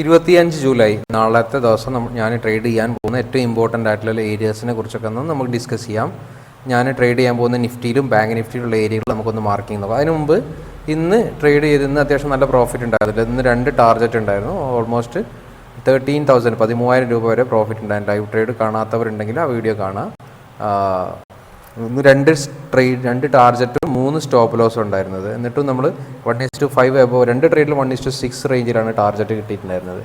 ഇരുപത്തിയഞ്ച് ജൂലൈ. നാളത്തെ ദിവസം ഞാൻ ട്രേഡ് ചെയ്യാൻ പോകുന്ന ഏറ്റവും ഇമ്പോർട്ടന്റ് ആയിട്ടുള്ള ഏരിയാസിനെ കുറിച്ചൊക്കെ ഒന്ന് നമുക്ക് ഡിസ്കസ് ചെയ്യാം. ഞാൻ ട്രേഡ് ചെയ്യാൻ പോകുന്ന നിഫ്റ്റിയിലും ബാങ്ക് നിഫ്റ്റിയിലുള്ള ഏരിയകൾ നമുക്കൊന്ന് മാർക്ക് ചെയ്യുന്നു അതിന് മുമ്പ് ഇന്ന് ട്രേഡ് ചെയ്തിരുന്ന അത്യാവശ്യം നല്ല പ്രോഫിറ്റ് ഉണ്ടായിരുന്നില്ല. ഇന്ന് രണ്ട് ടാർഗറ്റ് ഉണ്ടായിരുന്നു. ഓൾമോസ്റ്റ് തേർട്ടീൻ തൗസൻഡ് പതിമൂവായിരം രൂപ വരെ പ്രോഫിറ്റ് ഉണ്ടായിരുന്നു ലൈവ് ട്രേഡ് കാണാത്തവരുണ്ടെങ്കിൽ ആ വീഡിയോ കാണാം. ആ, ഇന്ന് രണ്ട് ട്രേഡ് രണ്ട് ടാർജറ്റും മൂന്ന് സ്റ്റോപ്പ് ലോസ് ഉണ്ടായിരുന്നത്. എന്നിട്ടും നമ്മൾ one is to five above രണ്ട് ട്രേഡിൽ വൺ ഇസ് ടു സിക്സ് റേഞ്ചിലാണ് ടാർജറ്റ് കിട്ടിയിട്ടുണ്ടായിരുന്നത്.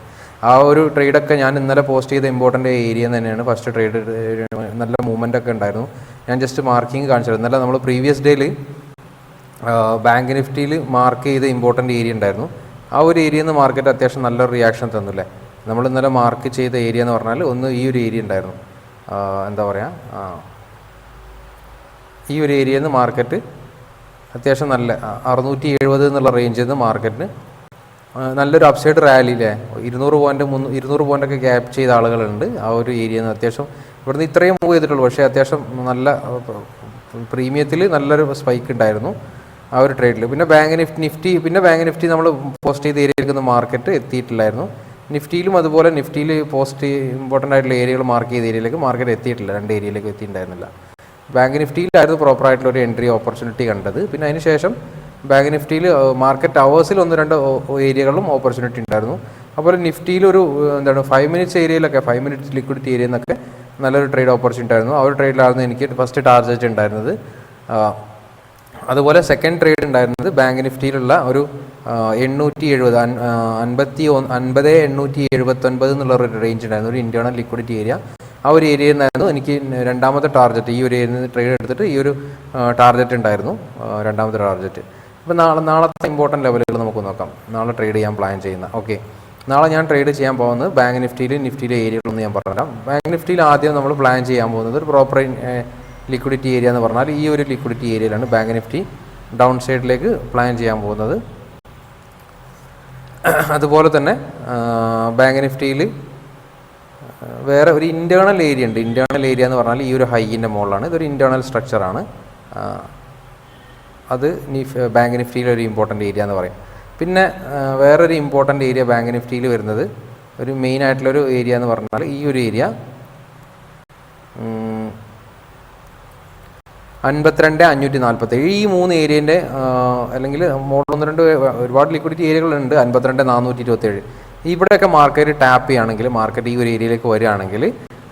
ആ ഒരു ട്രേഡൊക്കെ ഞാൻ ഇന്നലെ പോസ്റ്റ് ചെയ്ത ഇമ്പോർട്ടന്റ് ഏരിയ തന്നെയാണ് ഫസ്റ്റ് ട്രേഡ് നല്ല മൂവ്മെന്റ് ഒക്കെ ഉണ്ടായിരുന്നു. ഞാൻ ജസ്റ്റ് മാർക്കിംഗ് കാണിച്ചത്. ഇന്നലെ നമ്മൾ പ്രീവിയസ് ഡേയിൽ ബാങ്ക് നിഫ്റ്റിയിൽ മാർക്ക് ചെയ്ത ഇമ്പോർട്ടന്റ് ഏരിയ ഉണ്ടായിരുന്നു. ആ ഒരു ഏരിയയിൽ നിന്ന് മാർക്കറ്റ് അത്യാവശ്യം നല്ല റിയാക്ഷൻ തന്നില്ലേ? നമ്മൾ ഇന്നലെ മാർക്ക് ചെയ്ത ഏരിയ എന്ന് പറഞ്ഞാൽ ഒന്ന് ഈ ഒരു ഏരിയ ഉണ്ടായിരുന്നു. എന്താ പറയുക ഈ ഒരു ഏരിയയിൽ നിന്ന് മാർക്കറ്റ് അത്യാവശ്യം നല്ല അറുന്നൂറ്റി എഴുപത് എന്നുള്ള റേഞ്ചിൽ നിന്ന് മാർക്കറ്റിന് നല്ലൊരു അപ്സൈഡ് റാലി അല്ലേ ഇരുന്നൂറ് പോയിന്റ് മുന്നൂ ഇരുന്നൂറ് പോയിന്റൊക്കെ ഗ്യാപ്പ് ചെയ്ത ആളുകളുണ്ട് ആ ഒരു ഏരിയയിൽ നിന്ന്. അത്യാവശ്യം ഇവിടുന്ന് ഇത്രയും മൂവ് ചെയ്തിട്ടുള്ളൂ. പക്ഷേ അത്യാവശ്യം നല്ല പ്രീമിയത്തിൽ നല്ലൊരു സ്പൈക്ക് ഉണ്ടായിരുന്നു ആ ഒരു ട്രേഡിൽ പിന്നെ ബാങ്ക് നിഫ്റ്റി നിഫ്റ്റി പിന്നെ ബാങ്ക് നിഫ്റ്റി നമ്മൾ പോസ്റ്റ് ചെയ്ത ഏരിയയിലേക്ക് മാർക്കറ്റ് എത്തിയിട്ടില്ലായിരുന്നു. നിഫ്റ്റിയിലും അതുപോലെ നിഫ്റ്റിയിൽ പോസ്റ്റ് ഇമ്പോർട്ടന്റ് ആയിട്ടുള്ള ഏരിയകൾ മാർക്ക് ചെയ്ത ഏരിയയിലേക്ക് മാർക്കറ്റ് എത്തിയിട്ടില്ല. രണ്ട് ഏരിയയിലേക്ക് എത്തിയിട്ടുണ്ടായിരുന്നില്ല. ബാങ്ക് നിഫ്റ്റിയിലായിരുന്നു പ്രോപ്പറായിട്ടുള്ള ഒരു എൻട്രി ഓപ്പർച്യൂണിറ്റി കണ്ടത്. പിന്നെ അതിന് ശേഷം ബാങ്ക് നിഫ്റ്റിയിൽ മാർക്കറ്റ് അവേഴ്സിൽ ഒന്ന് രണ്ട് ഏരിയകളിലും ഓപ്പർച്യൂണിറ്റി ഉണ്ടായിരുന്നു. അതുപോലെ നിഫ്റ്റിയിൽ ഒരു എന്താണ് ഫൈവ് മിനിറ്റ്സ് ഏരിയയിലൊക്കെ ഫൈവ് മിനിറ്റ്സ് ലിക്വിഡിറ്റി ഏരിയയിൽ നിന്നൊക്കെ നല്ലൊരു ട്രേഡ് ഓപ്പർച്യൂണിറ്റി ആയിരുന്നു ആ ഒരു ട്രേഡിലായിരുന്നു എനിക്ക് ഫസ്റ്റ് ടാർജറ്റ് ഉണ്ടായിരുന്നത്. അതുപോലെ സെക്കൻഡ് ട്രേഡ് ഉണ്ടായിരുന്നത് ബാങ്ക് നിഫ്റ്റിയിലുള്ള ഒരു എണ്ണൂറ്റി എഴുപത് അൻപത്തി ഒന്ന് അൻപത് എണ്ണൂറ്റി എഴുപത്തൊൻപത് എന്നുള്ള ഒരു റേഞ്ച് ഉണ്ടായിരുന്നു. ഒരു ഇന്റേണൽ ലിക്വിഡിറ്റി ഏരിയ ആ ഒരു ഏരിയയിൽ നിന്നായിരുന്നു എനിക്ക് രണ്ടാമത്തെ ടാർഗറ്റ് ഈ ഒരു ഏരിയയിൽ നിന്ന് ട്രേഡ് എടുത്തിട്ട് ഈ ഒരു ടാർഗറ്റ് ഉണ്ടായിരുന്നു രണ്ടാമത്തെ ടാർഗറ്റ് അപ്പോൾ നാളെ നാളത്തെ ഇമ്പോർട്ടന്റ് ലെവലുകൾ നമുക്ക് നോക്കാം. നാളെ ട്രേഡ് ചെയ്യാൻ പ്ലാൻ ചെയ്യുന്ന. ഓക്കെ നാളെ ഞാൻ ട്രേഡ് ചെയ്യാൻ പോകുന്നത് ബാങ്ക് നിഫ്റ്റിയിൽ നിഫ്റ്റിയിലെ ഏരിയകളൊന്നും ഞാൻ പറഞ്ഞുതരാം. ബാങ്ക് നിഫ്റ്റിയിൽ ആദ്യം നമ്മൾ പ്ലാൻ ചെയ്യാൻ പോകുന്നത് ഒരു പ്രോപ്പർ ലിക്വിഡിറ്റി ഏരിയ എന്ന് പറഞ്ഞാൽ ഈ ഒരു ലിക്വിഡിറ്റി ഏരിയയിലാണ് ബാങ്ക് നിഫ്റ്റി ഡൗൺ സൈഡിലേക്ക് പ്ലാൻ ചെയ്യാൻ പോകുന്നത്. അതുപോലെ തന്നെ ബാങ്ക് നിഫ്റ്റിയിൽ വേറെ ഒരു ഇന്റേർണൽ ഏരിയ ഉണ്ട്. ഇന്റേർണൽ ഏരിയ എന്ന് പറഞ്ഞാൽ ഈ ഒരു ഹൈയിന്റെ മുകളിലാണ്. ഇതൊരു ഇന്റേർണൽ സ്ട്രക്ചറാണ് അത് നിഫ് ബാങ്ക് നിഫ്റ്റിയിലെ ഒരു ഇമ്പോർട്ടന്റ് ഏരിയ എന്ന് പറയും. പിന്നെ വേറൊരു ഇമ്പോർട്ടന്റ് ഏരിയ ബാങ്ക് നിഫ്റ്റിയിൽ വരുന്നത് ഒരു മെയിൻ ആയിട്ടുള്ളൊരു ഏരിയ എന്ന് പറഞ്ഞാൽ ഈ ഒരു ഏരിയ അൻപത്തിരണ്ട് അഞ്ഞൂറ്റി നാൽപ്പത്തേഴ് ഈ മൂന്ന് ഏരിയന്റെ അല്ലെങ്കിൽ മോഡൽ ഒന്ന് രണ്ട് ഒരുപാട് ലിക്വിഡിറ്റി ഏരിയകളുണ്ട് അൻപത്തിരണ്ട് നാനൂറ്റി ഇരുപത്തേഴ്. ഇവിടെയൊക്കെ മാർക്കറ്റ് ടാപ്പ് ചെയ്യുകയാണെങ്കിൽ മാർക്കറ്റ് ഈ ഒരു ഏരിയയിലേക്ക് വരികയാണെങ്കിൽ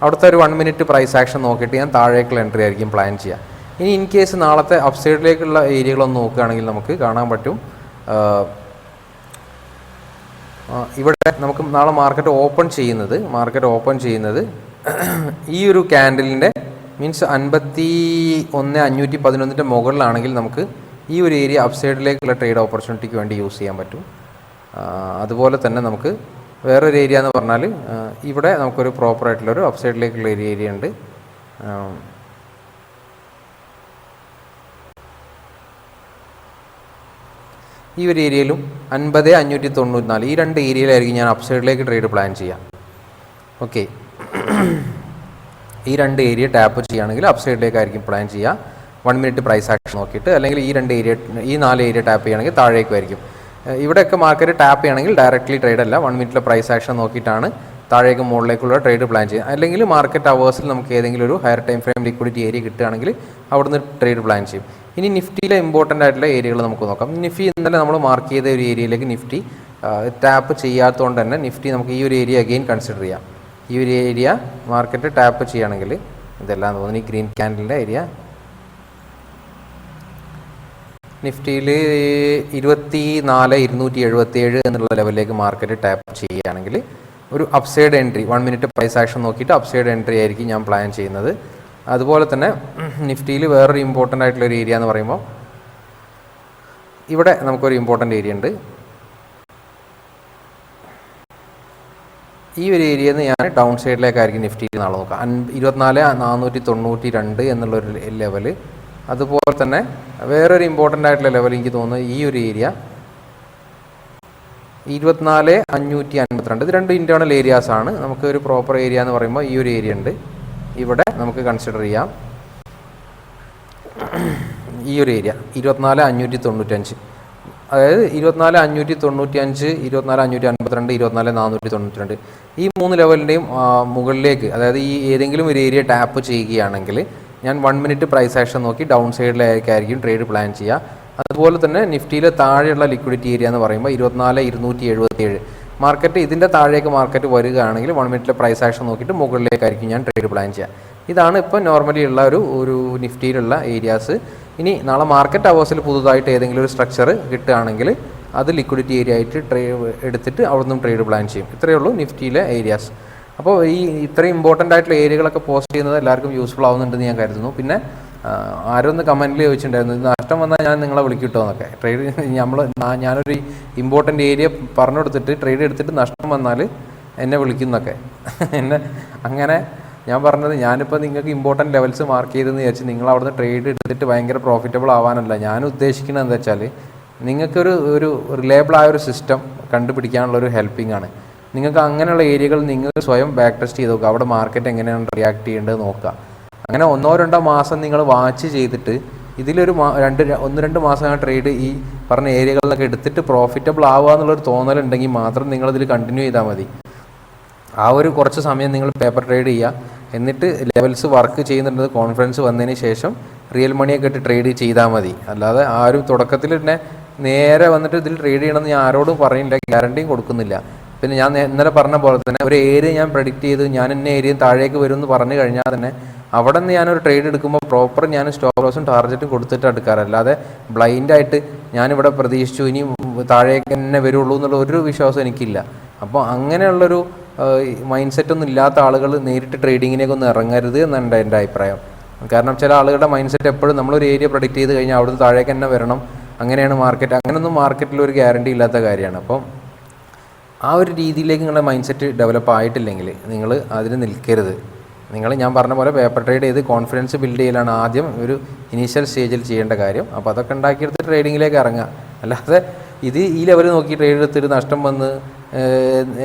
അവിടുത്തെ ഒരു വൺ മിനിറ്റ് പ്രൈസ് ആക്ഷൻ നോക്കിയിട്ട് ഞാൻ താഴേക്കുള്ള എൻട്രി ആയിരിക്കും പ്ലാൻ ചെയ്യുക. ഇനി ഇൻ കേസ് നാളത്തെ അപ്സൈഡിലേക്കുള്ള ഏരിയകളൊന്ന് നോക്കുകയാണെങ്കിൽ നമുക്ക് കാണാൻ പറ്റും. ഇവിടെ നമുക്ക് നാളെ മാർക്കറ്റ് ഓപ്പൺ ചെയ്യുന്നത് മാർക്കറ്റ് ഓപ്പൺ ചെയ്യുന്നത് ഈ ഒരു ക്യാൻഡലിന്റെ മീൻസ് അൻപത്തി ഒന്ന് അഞ്ഞൂറ്റി പതിനൊന്നിന്റെ മുകളിലാണെങ്കിൽ നമുക്ക് ഈ ഒരു ഏരിയ അപ്സൈഡിലേക്കുള്ള ട്രേഡ് ഓപ്പർച്യൂണിറ്റിക്ക് വേണ്ടി യൂസ് ചെയ്യാൻ പറ്റും. അതുപോലെ തന്നെ നമുക്ക് വേറൊരു ഏരിയ എന്ന് പറഞ്ഞാൽ ഇവിടെ നമുക്കൊരു പ്രോപ്പർ ആയിട്ടുള്ളൊരു അപ്സൈഡിലേക്കുള്ള ഒരു ഏരിയ ഉണ്ട്. ഈ ഒരു ഏരിയയിലും അൻപത് അഞ്ഞൂറ്റി തൊണ്ണൂറ്റി നാല് ഈ രണ്ട് ഏരിയയിലായിരിക്കും ഞാൻ അപ്സൈഡിലേക്ക് ട്രേഡ് പ്ലാൻ ചെയ്യാം. ഓക്കെ ഈ രണ്ട് ഏരിയ ടാപ്പ് ചെയ്യുകയാണെങ്കിൽ അപ്സൈഡിലേക്കായിരിക്കും പ്ലാൻ ചെയ്യുക വൺ മിനിറ്റ് പ്രൈസ് ആക്ഷൻ നോക്കിയിട്ട് അല്ലെങ്കിൽ ഈ രണ്ട് ഏരിയ ഈ നാല് ഏരിയ ടാപ്പ് ചെയ്യുകയാണെങ്കിൽ താഴേക്കുമായിരിക്കും ഇവിടെയൊക്കെ മാർക്കറ്റ് ടാപ്പ് ചെയ്യണമെങ്കിൽ ഡയറക്റ്റ്ലി ട്രേഡ് അല്ല. വൺ മിനിറ്റിലെ പ്രൈസ് ആക്ഷൻ നോക്കിയിട്ടാണ് താഴേക്കും മുകളിലേക്കുള്ള ട്രേഡ് പ്ലാൻ ചെയ്യുക. അല്ലെങ്കിൽ മാർക്കറ്റ് അവേഴ്സിൽ നമുക്ക് ഏതെങ്കിലും ഒരു higher time frame liquidity area കിട്ടുകയാണെങ്കിൽ അവിടുന്ന് ട്രേഡ് പ്ലാൻ ചെയ്യും. ഇനി നിഫ്റ്റിയിലെ ഇമ്പോർട്ടന്റ് ആയിട്ടുള്ള ഏരിയകൾ നമുക്ക് നോക്കാം. നിഫ്റ്റി ഇന്നലെ നമ്മൾ മാർക്ക് ചെയ്ത ഒരു ഏരിയയിലേക്ക് നിഫ്റ്റി ടാപ്പ് ചെയ്യാത്തതുകൊണ്ട് തന്നെ നിഫ്റ്റി നമുക്ക് ഈ ഒരു ഏരിയ അഗെയിൻ കൺസിഡർ ചെയ്യാം. ഈ ഒരു ഏരിയ മാർക്കറ്റ് ടാപ്പ് ചെയ്യുകയാണെങ്കിൽ ഇതെല്ലാം തോന്നുന്നു ഈ ഗ്രീൻ ക്യാൻഡലിന്റെ ഏരിയ നിഫ്റ്റിയിൽ ഇരുപത്തി നാല് ഇരുന്നൂറ്റി എഴുപത്തി ഏഴ് എന്നുള്ള ലെവലിലേക്ക് മാർക്കറ്റ് ടാപ്പ് ചെയ്യുകയാണെങ്കിൽ ഒരു upside entry one minute price action നോക്കിയിട്ട് അപ്സൈഡ് എൻട്രി ആയിരിക്കും ഞാൻ പ്ലാൻ ചെയ്യുന്നത്. അതുപോലെ തന്നെ നിഫ്റ്റിയിൽ വേറൊരു ഇമ്പോർട്ടന്റ് ആയിട്ടുള്ള ഒരു ഏരിയ എന്ന് പറയുമ്പോൾ ഇവിടെ നമുക്കൊരു ഇമ്പോർട്ടന്റ് ഏരിയ ഉണ്ട്. ഈ ഒരു ഏരിയയിൽ നിന്ന് ഞാൻ ഡൗൺ സൈഡിലേക്കായിരിക്കും നിഫ്റ്റിയിൽ നാളെ നോക്കുക. അൻ ഇരുപത്തിനാല് നാനൂറ്റി തൊണ്ണൂറ്റി രണ്ട് എന്നുള്ളൊരു ലെവൽ അതുപോലെ തന്നെ വേറൊരു ഇമ്പോർട്ടന്റ് ആയിട്ടുള്ള ലെവൽ എനിക്ക് തോന്നുന്നത് ഈ ഒരു ഏരിയ ഇരുപത്തിനാല് അഞ്ഞൂറ്റി അൻപത്തിരണ്ട്. ഇത് രണ്ട് ഇന്റേർണൽ ഏരിയാസ് ആണ്. നമുക്ക് ഒരു പ്രോപ്പർ ഏരിയ എന്ന് പറയുമ്പോൾ ഈ ഒരു ഏരിയ ഉണ്ട്. ഇവിടെ നമുക്ക് കൺസിഡർ ചെയ്യാം. ഈ ഒരു ഏരിയ ഇരുപത്തിനാല് അഞ്ഞൂറ്റി തൊണ്ണൂറ്റഞ്ച് അതായത് ഇരുപത്തിനാല് അഞ്ഞൂറ്റി തൊണ്ണൂറ്റി അഞ്ച് ഇരുപത്തിനാല് അഞ്ഞൂറ്റി അൻപത്തിരണ്ട് ഇരുപത്തിനാല് നാനൂറ്റി തൊണ്ണൂറ്റി രണ്ട് ഈ മൂന്ന് ലെവലിന്റെയും മുകളിലേക്ക് അതായത് ഈ ഏതെങ്കിലും ഒരു ഏരിയ ടാപ്പ് ചെയ്യുകയാണെങ്കിൽ ഞാൻ വൺ മിനിറ്റ് പ്രൈസ് ആക്ഷൻ നോക്കി ഡൗൺ സൈഡിലേക്കായിരിക്കും ട്രേഡ് പ്ലാൻ ചെയ്യുക. അതുപോലെ തന്നെ നിഫ്റ്റിയിലെ താഴെയുള്ള ലിക്വിഡിറ്റി ഏരിയ എന്ന് പറയുമ്പോൾ ഇരുപത്തിനാല് ഇരുന്നൂറ്റി എഴുപത്തി ഏഴ് മാർക്കറ്റ് ഇതിന്റെ താഴേക്ക് മാർക്കറ്റ് വരികയാണെങ്കിൽ വൺ മിനിറ്റിലെ പ്രൈസ് ആക്ഷൻ നോക്കിയിട്ട് മുകളിലേക്കായിരിക്കും ഞാൻ ട്രേഡ് പ്ലാൻ ചെയ്യുക. ഇതാണ് ഇപ്പോൾ നോർമലി ഉള്ള ഒരു ഒരു നിഫ്റ്റിയിലുള്ള ഏരിയാസ് ഇനി നാളെ മാർക്കറ്റ് അവേഴ്സിൽ പുതുതായിട്ട് ഏതെങ്കിലും ഒരു സ്ട്രക്ചർ കിട്ടുകയാണെങ്കിൽ അത് ലിക്വിഡിറ്റി ഏരിയ ആയിട്ട് ട്രേ എടുത്തിട്ട് അവിടെ നിന്നും ട്രേഡ് പ്ലാൻ ചെയ്യും. ഇത്രയേ ഉള്ളൂ നിഫ്റ്റിയിലെ ഏരിയാസ് അപ്പോൾ ഈ ഇത്രയും ഇമ്പോർട്ടന്റ് ആയിട്ടുള്ള ഏരിയകളൊക്കെ പോസ്റ്റ് ചെയ്യുന്നത് എല്ലാവർക്കും യൂസ്ഫുൾ ആവുന്നുണ്ടെന്ന് ഞാൻ കരുതുന്നു. പിന്നെ ആരൊന്ന് കമന്റിൽ ചോദിച്ചിട്ടുണ്ടായിരുന്നു ഇത് നഷ്ടം വന്നാൽ ഞാൻ നിങ്ങളെ വിളിക്കിട്ടോ എന്നൊക്കെ. ട്രേഡ് നമ്മൾ ഞാനൊരു ഇമ്പോർട്ടന്റ് ഏരിയ പറഞ്ഞു കൊടുത്തിട്ട് ട്രേഡ് എടുത്തിട്ട് നഷ്ടം വന്നാൽ എന്നെ വിളിക്കുന്നൊക്കെ. എന്നെ അങ്ങനെ ഞാൻ പറഞ്ഞത് ഞാനിപ്പോൾ നിങ്ങൾക്ക് ഇമ്പോർട്ടന്റ് ലെവൽസ് മാർക്ക് ചെയ്തെന്ന് വിചാരിച്ച് നിങ്ങൾ അവിടുന്ന് ട്രേഡ് എടുത്തിട്ട് ഭയങ്കര പ്രോഫിറ്റബിൾ ആവാനല്ല. ഞാൻ ഉദ്ദേശിക്കുന്നത് എന്താ വെച്ചാൽ നിങ്ങൾക്കൊരു ഒരു റിലയബിൾ ആയ ഒരു സിസ്റ്റം കണ്ടുപിടിക്കാനുള്ള ഒരു ഹെൽപ്പിംഗ് ആണ്. നിങ്ങൾക്ക് അങ്ങനെയുള്ള ഏരിയകൾ നിങ്ങൾ സ്വയം ബാക്ക് ടെസ്റ്റ് ചെയ്ത് നോക്കുക. അവിടെ മാർക്കറ്റ് എങ്ങനെയാണ് റിയാക്ട് ചെയ്യേണ്ടത് നോക്കുക. അങ്ങനെ ഒന്നോ രണ്ടോ മാസം നിങ്ങൾ വാച്ച് ചെയ്തിട്ട് ഇതിലൊരു രണ്ട് ഒന്ന് രണ്ട് മാസം ട്രേഡ് ഈ പറഞ്ഞ ഏരിയകളിലൊക്കെ എടുത്തിട്ട് പ്രോഫിറ്റബിൾ ആവുക എന്നുള്ളൊരു തോന്നലുണ്ടെങ്കിൽ മാത്രം നിങ്ങളിതിൽ കണ്ടിന്യൂ ചെയ്താൽ മതി. ആ ഒരു കുറച്ച് സമയം നിങ്ങൾ പേപ്പർ ട്രേഡ് ചെയ്യുക. എന്നിട്ട് ലെവൽസ് വർക്ക് ചെയ്യുന്നുണ്ടെന്ന് കോൺഫിഡൻസ് വന്നതിന് ശേഷം റിയൽ മണിയൊക്കെ ഇട്ട് ട്രേഡ് ചെയ്താൽ മതി. അല്ലാതെ ആ ഒരു തുടക്കത്തിൽ തന്നെ നേരെ വന്നിട്ട് ഇതിൽ ട്രേഡ് ചെയ്യണമെന്ന് ഞാൻ ആരോടും പറയുന്നില്ല ഗ്യാരണ്ടിയും കൊടുക്കുന്നില്ല. പിന്നെ ഞാൻ ഇന്നലെ പറഞ്ഞ പോലെ തന്നെ ഒരു ഏരിയ ഞാൻ പ്രഡിക്റ്റ് ചെയ്ത് ഞാൻ എന്നെ ഏരിയ താഴേക്ക് വരും എന്ന് പറഞ്ഞു കഴിഞ്ഞാൽ തന്നെ അവിടെ നിന്ന് ഞാനൊരു ട്രേഡ് എടുക്കുമ്പോൾ പ്രോപ്പർ ഞാൻ സ്റ്റോപ്പ് ലോസും ടാർഗറ്റും കൊടുത്തിട്ട് എടുക്കാറ്. അല്ലാതെ ബ്ലൈൻഡായിട്ട് ഞാനിവിടെ പ്രതീക്ഷിച്ചു ഇനി താഴേക്ക് തന്നെ വരുള്ളൂ എന്നുള്ള ഒരു വിശ്വാസം എനിക്കില്ല. അപ്പോൾ അങ്ങനെയുള്ളൊരു മൈൻഡ് സെറ്റ് ഒന്നും ഇല്ലാത്ത ആളുകൾ നേരിട്ട് ട്രേഡിങ്ങിനേക്ക് ഒന്നും ഇറങ്ങരുത് എന്നാണ് എന്റെ അഭിപ്രായം. കാരണം ചില ആളുകളുടെ മൈൻഡ് സെറ്റ് എപ്പോഴും നമ്മളൊരു ഏരിയ പ്രൊഡിക്റ്റ് ചെയ്ത് കഴിഞ്ഞാൽ അവിടുന്ന് താഴേക്ക് തന്നെ വരണം. അങ്ങനെയാണ് മാർക്കറ്റ് അങ്ങനെയൊന്നും മാർക്കറ്റിൽ ഒരു ഗ്യാരണ്ടി ഇല്ലാത്ത കാര്യമാണ്. അപ്പം ആ ഒരു രീതിയിലേക്ക് നിങ്ങളുടെ മൈൻഡ് സെറ്റ് ഡെവലപ്പ് ആയിട്ടില്ലെങ്കിൽ നിങ്ങൾ അതിന് നിൽക്കരുത്. നിങ്ങൾ ഞാൻ പറഞ്ഞ പോലെ പേപ്പർ ട്രേഡ് ചെയ്ത് കോൺഫിഡൻസ് ബിൽഡ് ചെയ്യലാണ് ആദ്യം ഒരു ഇനീഷ്യൽ സ്റ്റേജിൽ ചെയ്യേണ്ട കാര്യം. അപ്പോൾ അതൊക്കെ ഉണ്ടാക്കിയെടുത്ത് ട്രേഡിങ്ങിലേക്ക് ഇറങ്ങുക. അല്ലാതെ ഇത് ഈ ലെവൽ നോക്കി ട്രേഡ് എടുത്തിട്ട് നഷ്ടം വന്ന്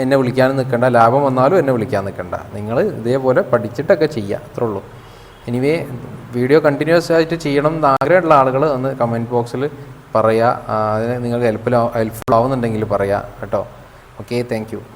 എന്നെ വിളിക്കാനും നിൽക്കണ്ട. ലാഭം വന്നാലും എന്നെ വിളിക്കാൻ നിൽക്കണ്ട. നിങ്ങൾ ഇതേപോലെ പഠിച്ചിട്ടൊക്കെ ചെയ്യുക. അത്രേ ഉള്ളൂ. എനിവേ വീഡിയോ കണ്ടിന്യൂസ് ആയിട്ട് ചെയ്യണം എന്ന് ആഗ്രഹമുള്ള ആളുകൾ ഒന്ന് കമന്റ് ബോക്സിൽ പറയുക. അതിന് നിങ്ങൾക്ക് ഹെൽപ്പ് ഹെൽപ്ഫുൾ ആവുന്നുണ്ടെങ്കിൽ പറയുക. കേട്ടോ. Okay, thank you.